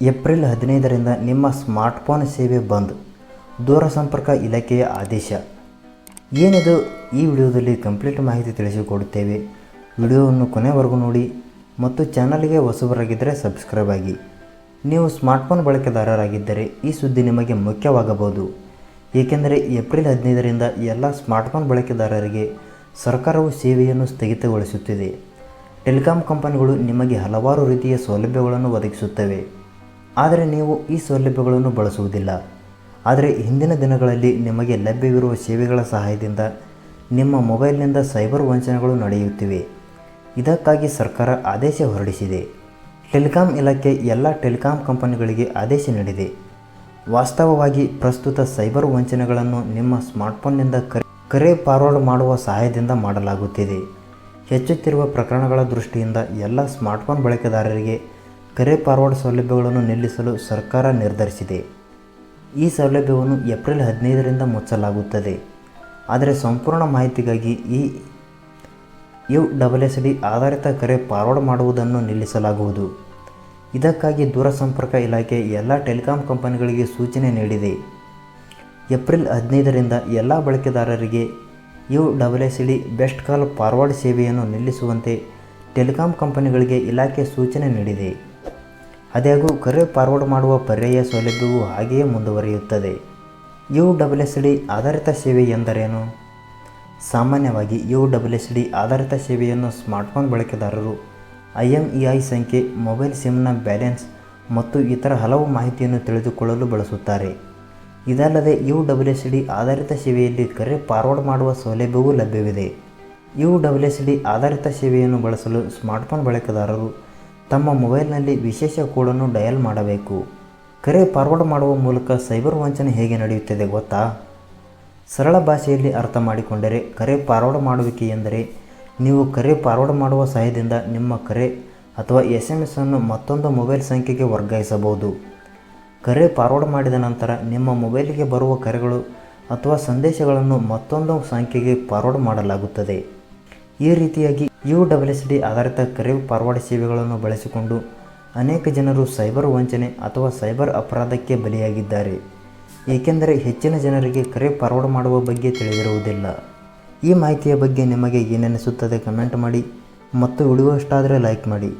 April ಹದಿನೈದರಿಂದ ನಿಮ್ಮ smartphone ಸೇವೆ ಬಂದ್. ದೂರಸಂಪರ್ಕ ಇಲಾಖೆಯ ಆದೇಶ. ಏನಿದು ಈ ವಿಡಿಯೋದಲ್ಲಿ ಕಂಪ್ಲೀಟ್ ಮಾಹಿತಿ ತಿಳಿಸಿಕೊಡುತ್ತೇವೆ. ವಿಡಿಯೋವನ್ನು ಕೊನೆವರೆಗೂ ನೋಡಿ ಮತ್ತು ಚಾನಲ್ಗೆ ಹೊಸಬರಾಗಿದ್ದರೆ ಸಬ್ಸ್ಕ್ರೈಬ್ ಆಗಿ. ನೀವು ಸ್ಮಾರ್ಟ್ಫೋನ್ ಬಳಕೆದಾರರಾಗಿದ್ದರೆ ಈ ಸುದ್ದಿ ನಿಮಗೆ ಮುಖ್ಯವಾಗಬಹುದು. ಏಕೆಂದರೆ ಏಪ್ರಿಲ್ ಹದಿನೈದರಿಂದ ಎಲ್ಲ ಸ್ಮಾರ್ಟ್ಫೋನ್ ಬಳಕೆದಾರರಿಗೆ ಸರ್ಕಾರವು ಸೇವೆಯನ್ನು ಸ್ಥಗಿತಗೊಳಿಸುತ್ತಿದೆ. ಟೆಲಿಕಾಂ ಕಂಪನಿಗಳು ನಿಮಗೆ ಹಲವಾರು ರೀತಿಯ ಸೌಲಭ್ಯಗಳನ್ನು ಒದಗಿಸುತ್ತವೆ. ಆದರೆ ನೀವು ಈ ಸೌಲಭ್ಯಗಳನ್ನು ಬಳಸುವುದಿಲ್ಲ. ಆದರೆ ಹಿಂದಿನ ದಿನಗಳಲ್ಲಿ ನಿಮಗೆ ಲಭ್ಯವಿರುವ ಸೇವೆಗಳ ಸಹಾಯದಿಂದ ನಿಮ್ಮ ಮೊಬೈಲ್ನಿಂದ ಸೈಬರ್ ವಂಚನೆಗಳು ನಡೆಯುತ್ತಿವೆ. ಇದಕ್ಕಾಗಿ ಸರ್ಕಾರ ಆದೇಶ ಹೊರಡಿಸಿದೆ. ಟೆಲಿಕಾಂ ಇಲಾಖೆ ಎಲ್ಲ ಟೆಲಿಕಾಂ ಕಂಪನಿಗಳಿಗೆ ಆದೇಶ ನೀಡಿದೆ. ವಾಸ್ತವವಾಗಿ ಪ್ರಸ್ತುತ ಸೈಬರ್ ವಂಚನೆಗಳನ್ನು ನಿಮ್ಮ ಸ್ಮಾರ್ಟ್ಫೋನ್ನಿಂದ ಕರೆ ಕರೆ ಫಾರ್ವರ್ಡ್ ಮಾಡುವ ಸಹಾಯದಿಂದ ಮಾಡಲಾಗುತ್ತಿದೆ. ಹೆಚ್ಚುತ್ತಿರುವ ಪ್ರಕರಣಗಳ ದೃಷ್ಟಿಯಿಂದ ಎಲ್ಲ ಸ್ಮಾರ್ಟ್ಫೋನ್ ಬಳಕೆದಾರರಿಗೆ ಕರೆ ಫಾರ್ವರ್ಡ್ ಸೌಲಭ್ಯಗಳನ್ನು ನಿಲ್ಲಿಸಲು ಸರ್ಕಾರ ನಿರ್ಧರಿಸಿದೆ. ಈ ಸೌಲಭ್ಯವನ್ನು ಏಪ್ರಿಲ್ ಹದಿನೈದರಿಂದ ಮುಚ್ಚಲಾಗುತ್ತದೆ. ಆದರೆ ಸಂಪೂರ್ಣ ಮಾಹಿತಿಗಾಗಿ ಈ ಯು ಡಬಲ್ ಎಸ್ ಡಿ ಆಧಾರಿತ ಕರೆ ಫಾರ್ವರ್ಡ್ ಮಾಡುವುದನ್ನು ನಿಲ್ಲಿಸಲಾಗುವುದು. ಇದಕ್ಕಾಗಿ ದೂರಸಂಪರ್ಕ ಇಲಾಖೆ ಎಲ್ಲ ಟೆಲಿಕಾಂ ಕಂಪನಿಗಳಿಗೆ ಸೂಚನೆ ನೀಡಿದೆ. ಏಪ್ರಿಲ್ ಹದಿನೈದರಿಂದ ಎಲ್ಲ ಬಳಕೆದಾರರಿಗೆ U double S D based call forward ಸೇವೆಯನ್ನು ನಿಲ್ಲಿಸುವಂತೆ ಟೆಲಿಕಾಂ ಕಂಪನಿಗಳಿಗೆ ಇಲಾಖೆ ಸೂಚನೆ ನೀಡಿದೆ. ಆದಾಗ್ಯೂ ಕರೆ ಫಾರ್ವರ್ಡ್ ಮಾಡುವ ಪರ್ಯಾಯ ಸೌಲಭ್ಯವು ಹಾಗೆಯೇ ಮುಂದುವರಿಯುತ್ತದೆ. ಯು ಡಬ್ಲ್ಯೂ ಎಸ್ ಡಿ ಆಧಾರಿತ ಸೇವೆ ಎಂದರೇನು? ಸಾಮಾನ್ಯವಾಗಿ ಯು ಡಬ್ಲ್ಯೂ ಎಸ್ ಡಿ ಆಧಾರಿತ ಸೇವೆಯನ್ನು ಸ್ಮಾರ್ಟ್ಫೋನ್ ಬಳಕೆದಾರರು ಐ ಎಂ ಇ ಐ ಸಂಖ್ಯೆ ಮೊಬೈಲ್ ಸಿಮ್ನ ಬ್ಯಾಲೆನ್ಸ್ ಮತ್ತು ಇತರ ಹಲವು ಮಾಹಿತಿಯನ್ನು ತಿಳಿದುಕೊಳ್ಳಲು ಬಳಸುತ್ತಾರೆ. ಇದಲ್ಲದೆ ಯು ಡಬ್ಲ್ಯೂ ಎಸ್ ಡಿ ಆಧಾರಿತ ಸೇವೆಯಲ್ಲಿ ಕರೆ ಫಾರ್ವರ್ಡ್ ಮಾಡುವ ಸೌಲಭ್ಯವೂ ಲಭ್ಯವಿದೆ. ಯು ಡಬ್ಲ್ಯೂ ಎಸ್ ಡಿ ಆಧಾರಿತ ಸೇವೆಯನ್ನು ಬಳಸಲು ಸ್ಮಾರ್ಟ್ಫೋನ್ ಬಳಕೆದಾರರು ತಮ್ಮ ಮೊಬೈಲ್ನಲ್ಲಿ ವಿಶೇಷ ಕೋಡನ್ನು ಡಯಲ್ ಮಾಡಬೇಕು. ಕರೆ ಫಾರ್ವರ್ಡ್ ಮಾಡುವ ಮೂಲಕ ಸೈಬರ್ ವಂಚನೆ ಹೇಗೆ ನಡೆಯುತ್ತದೆ ಗೊತ್ತಾ? ಸರಳ ಭಾಷೆಯಲ್ಲಿ ಅರ್ಥ ಮಾಡಿಕೊಂಡರೆ ಕರೆ ಫಾರ್ವರ್ಡ್ ಮಾಡುವಿಕೆ ಎಂದರೆ ನೀವು ಕರೆ ಫಾರ್ವರ್ಡ್ ಮಾಡುವ ಸಹಾಯದಿಂದ ನಿಮ್ಮ ಕರೆ ಅಥವಾ ಎಸ್ ಎಂ ಎಸ್ ಅನ್ನು ಮತ್ತೊಂದು ಮೊಬೈಲ್ ಸಂಖ್ಯೆಗೆ ವರ್ಗಾಯಿಸಬಹುದು. ಕರೆ ಫಾರ್ವರ್ಡ್ ಮಾಡಿದ ನಂತರ ನಿಮ್ಮ ಮೊಬೈಲಿಗೆ ಬರುವ ಕರೆಗಳು ಅಥವಾ ಸಂದೇಶಗಳನ್ನು ಮತ್ತೊಂದು ಸಂಖ್ಯೆಗೆ ಫಾರ್ವರ್ಡ್ ಮಾಡಲಾಗುತ್ತದೆ. ಈ ರೀತಿಯಾಗಿ ಯು ಡಬಲ್ ಎಸ್ ಡಿ ಆಧಾರಿತ ಕರೆ ಫಾರ್ವರ್ಡ್ ಸೇವೆಗಳನ್ನು ಬಳಸಿಕೊಂಡು ಅನೇಕ ಜನರು ಸೈಬರ್ ವಂಚನೆ ಅಥವಾ ಸೈಬರ್ ಅಪರಾಧಕ್ಕೆ ಬಲಿಯಾಗಿದ್ದಾರೆ. ಏಕೆಂದರೆ ಹೆಚ್ಚಿನ ಜನರಿಗೆ ಕರೆ ಫಾರ್ವರ್ಡ್ ಮಾಡುವ ಬಗ್ಗೆ ತಿಳಿದಿರುವುದಿಲ್ಲ. ಈ ಮಾಹಿತಿಯ ಬಗ್ಗೆ ನಿಮಗೆ ಏನೆನಿಸುತ್ತದೆ ಕಮೆಂಟ್ ಮಾಡಿ ಮತ್ತು ವಿಡಿಯೋ ಲೈಕ್ ಮಾಡಿ.